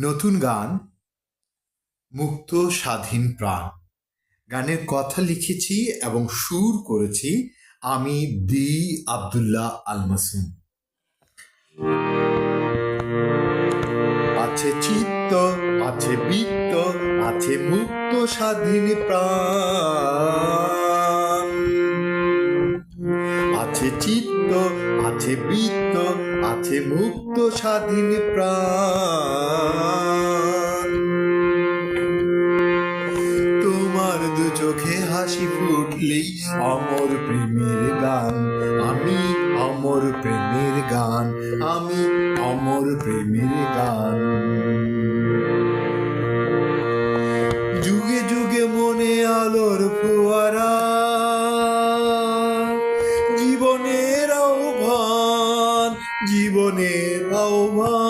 নতুন গান, মুক্ত স্বাধীন প্রাণ। গানের কথা লিখেছি এবং সুর করেছি আমি দি আব্দুল্লাহ আল মাসুম আছে চিত্ত, আছে বৃত্ত, আছে মুক্ত স্বাধীন প্রাণ। আছে চিত্ত, আছে বৃত্ত, আছে মুক্ত স্বাধীন প্রাণ। চোখে হাসি ফুটলেই অমর প্রেমের গান। আমি অমর প্রেমের গান, আমি অমর প্রেমের গান। যুগে যুগে মনে আলোর ফোয়ারা, জীবনের আহ্বান জীবনের আহ্বান।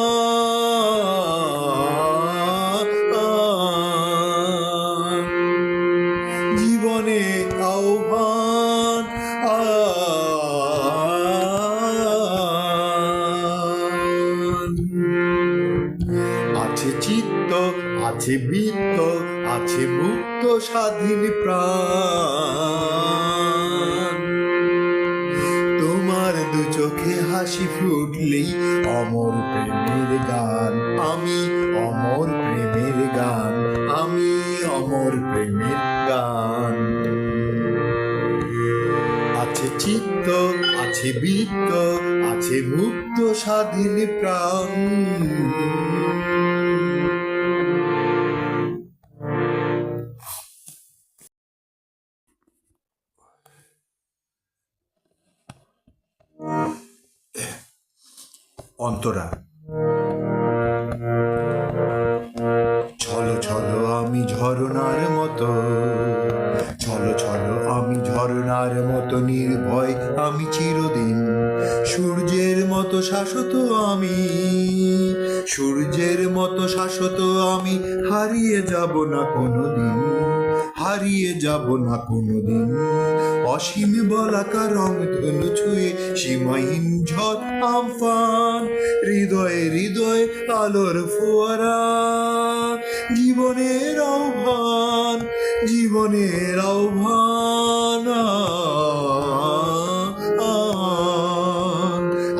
আছে বৃত্ত আছে মুক্ত স্বাধীন প্রাণ। তোমার দু চোখে হাসি ফুটলেই অমর প্রেমের গান। আমি অমর প্রেমের গান, আমি অমর প্রেমের গান। আছে চিত্ত, আছে বৃত্ত, আছে মুক্ত স্বাধীন প্রাণ। অন্তরা। ছলো ছলো, আমি ঝরনার মতো। ছলো ছলো, আমি ঝরনার মতো নির্ভয়, আমি চিরদিন সূর্যের মতো শাশ্বত আমি। সূর্যের মতো শাশ্বত আমি, হারিয়ে যাব না কোনোদিন। হারিয়ে যাব না কোনোদিন। অসীম বলাকা রং ধনু ছুঁয়ে সীমাহীন ঝড়, আমফান, হৃদয়ে হৃদয় আলোর ফোয়ারা। জীবনের আহ্বান জীবনের আহ্বান।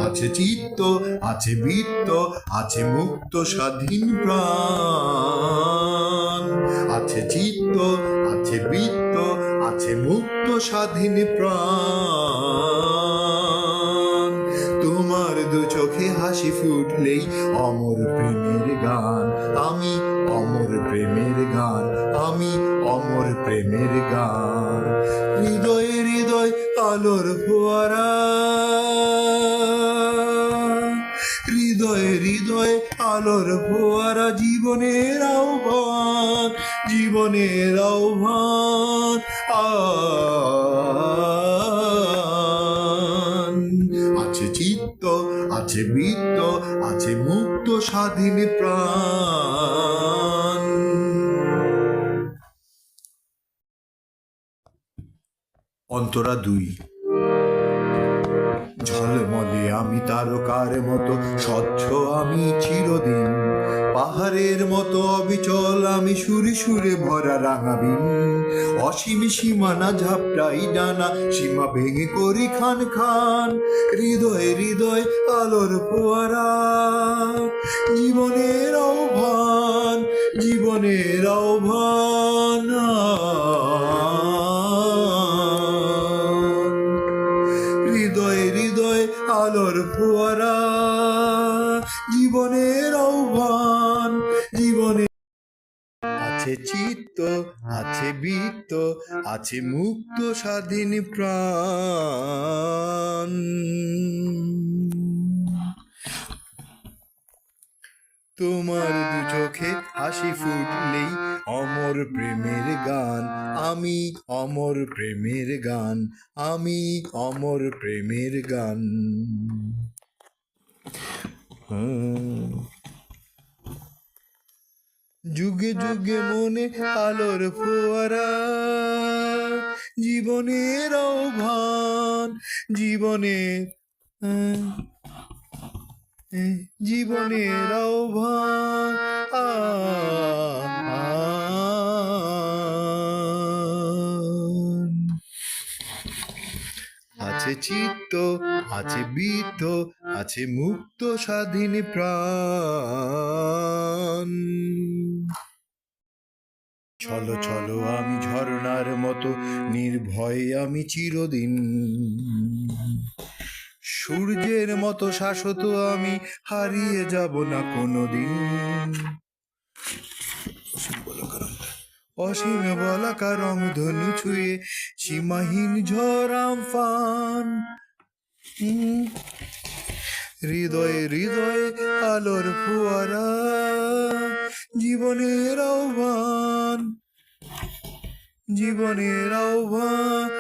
আছে চিত্ত, আছে বৃত্ত, আছে মুক্ত স্বাধীন প্রাণ। আছে চিত্ত আছে বৃত্ত, আছে মুক্ত স্বাধীন প্রাণ। তোমার দু চোখে হাসি ফুটলেই অমর প্রেমের গান। আমি অমর প্রেমের গান, আমি অমর প্রেমের গান। হৃদয় হৃদয় আলোর ফোয়ারা আলোর ফোয়ারা জীবনের আহ্বান জীবনের আহ্বান। আছে চিত্ত, আছে বৃত্ত, আছে মুক্ত স্বাধীন প্রাণ। অন্তরা দুই। ঝলমলে আমি তারকার মতো, স্বচ্ছ আমি চিরদিন। পাহাড়ের মতো অবিচল আমি সুরে সুরে ভরা রাঙাবিন। অসীম সীমানা ঝাপটাই ডানা, সীমা ভেঙে করি খান খান। হৃদয় হৃদয় আলোর ফোয়ারা। জীবনের আহ্বান জীবনের আহ্বান। জীবনের আহ্বান, জীবনে আছে চিত্ত, আছে বৃত্ত, আছে মুক্ত স্বাধীন প্রাণ তোমার দু চোখে হাসি ফুটলেই অমর প্রেমের গান, আমি অমর প্রেমের গান, আমি অমর প্রেমের গান। যুগে যুগে মনে আলোর ফোয়ারা জীবনের আহ্বান জীবনে জীবনের আহ্বান আছে চিত্ত আছে বৃত্ত আছে মুক্ত স্বাধীন প্রাণ। চলো চলো আমি ঝর্ণার মতো নির্ভয়ে আমি চিরদিন। সূর্যের মতো শাশ্বত আমি হারিয়ে যাব না কোনোদিন। অসীম বলাকা রং ধনু ছুঁয়ে সীমাহীন ঝরাম ফান। হৃদয়ে হৃদয়ে আলোর ফুয়ারা জীবনের আহ্বান জীবনের আহ্বান